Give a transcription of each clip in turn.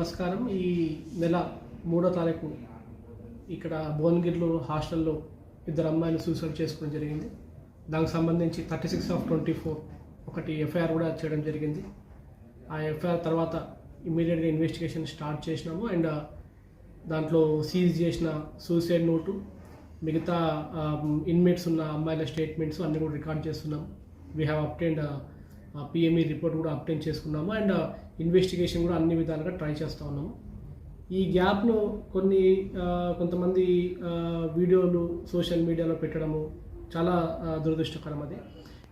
నమస్కారం. ఈ నెల మూడో తారీఖు ఇక్కడ భువనగిరిలో హాస్టల్లో ఇద్దరు అమ్మాయిలు సూసైడ్ చేసుకోవడం జరిగింది. దానికి సంబంధించి thirty six of twenty four ఒకటి ఎఫ్ఐఆర్ కూడా చేయడం జరిగింది. ఆ ఎఫ్ఐఆర్ తర్వాత ఇమీడియట్గా ఇన్వెస్టిగేషన్ స్టార్ట్ చేసినాము. అండ్ దాంట్లో సీజ్ చేసిన సూసైడ్ నోటు మిగతా ఇన్మేట్స్ ఉన్న అమ్మాయిల స్టేట్మెంట్స్ అన్నీ కూడా రికార్డ్ చేస్తున్నాం. We have obtained PME report కూడా అప్టైన్ చేసుకున్నాము. అండ్ ఇన్వెస్టిగేషన్ కూడా అన్ని విధాలుగా ట్రై చేస్తూ ఉన్నాము. ఈ గ్యాప్లో కొన్ని కొంతమంది వీడియోలు సోషల్ మీడియాలో పెట్టడము చాలా దురదృష్టకరం అది.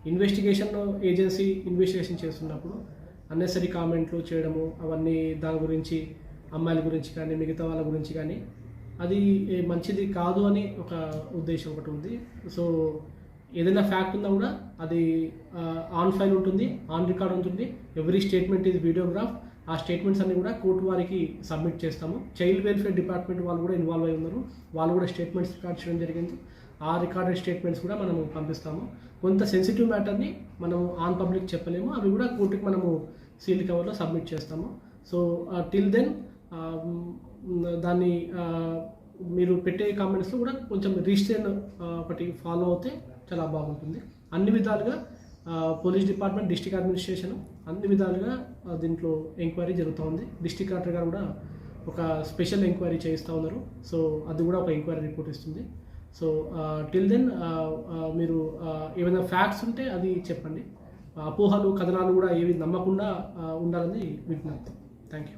ఇన్వెస్టిగేషన్ ఏజెన్సీ ఇన్వెస్టిగేషన్ చేస్తున్నప్పుడు అన్నెసరీ కామెంట్లు చేయడము అవన్నీ దాని గురించి అమ్మాయిల గురించి కానీ మిగతా వాళ్ళ గురించి కానీ అది మంచిది కాదు అని ఒక ఉద్దేశం ఒకటి ఉంది. సో ఏదైనా ఫ్యాక్ట్ ఉన్నా కూడా అది ఆన్ ఫైల్ ఉంటుంది ఆన్ రికార్డ్ ఉంటుంది. ఎవ్రీ స్టేట్మెంట్ ఇది వీడియోగ్రాఫ్ ఆ స్టేట్మెంట్స్ అన్ని కూడా కోర్టు వారికి సబ్మిట్ చేస్తాము. చైల్డ్ వెల్ఫేర్ డిపార్ట్మెంట్ వాళ్ళు కూడా ఇన్వాల్వ్ అయి ఉన్నారు. వాళ్ళు కూడా స్టేట్మెంట్స్ రికార్డ్ చేయడం జరిగింది. ఆ రికార్డెడ్ స్టేట్మెంట్స్ కూడా మనము పంపిస్తాము. కొంత సెన్సిటివ్ మ్యాటర్ని మనము ఆన్ పబ్లిక్ చెప్పలేము. అవి కూడా కోర్టుకి మనము సీల్ కవర్లో సబ్మిట్ చేస్తాము. సో టిల్ దెన్ దాన్ని మీరు పెట్టే కామెంట్స్లో కూడా కొంచెం రిజిస్టర్ ఒకటి ఫాలో అవుతే చాలా బాగుంటుంది. అన్ని విధాలుగా పోలీస్ డిపార్ట్మెంట్ డిస్టిక్ అడ్మినిస్ట్రేషన్ అన్ని విధాలుగా దీంట్లో ఎంక్వైరీ జరుగుతూ ఉంది డిస్టిక్ కలెక్టర్ గారు కూడా ఒక స్పెషల్ ఎంక్వైరీ చేయిస్తూ ఉన్నారు. సో అది కూడా ఒక ఎంక్వైరీ రిపోర్ట్ ఇస్తుంది. సో టిల్ దెన్ మీరు ఏమైనా ఫ్యాక్ట్స్ ఉంటే అది చెప్పండి. అపోహలు కథనాలు కూడా ఏవి నమ్మకుండా ఉండాలని విజ్ఞప్తి. Thank you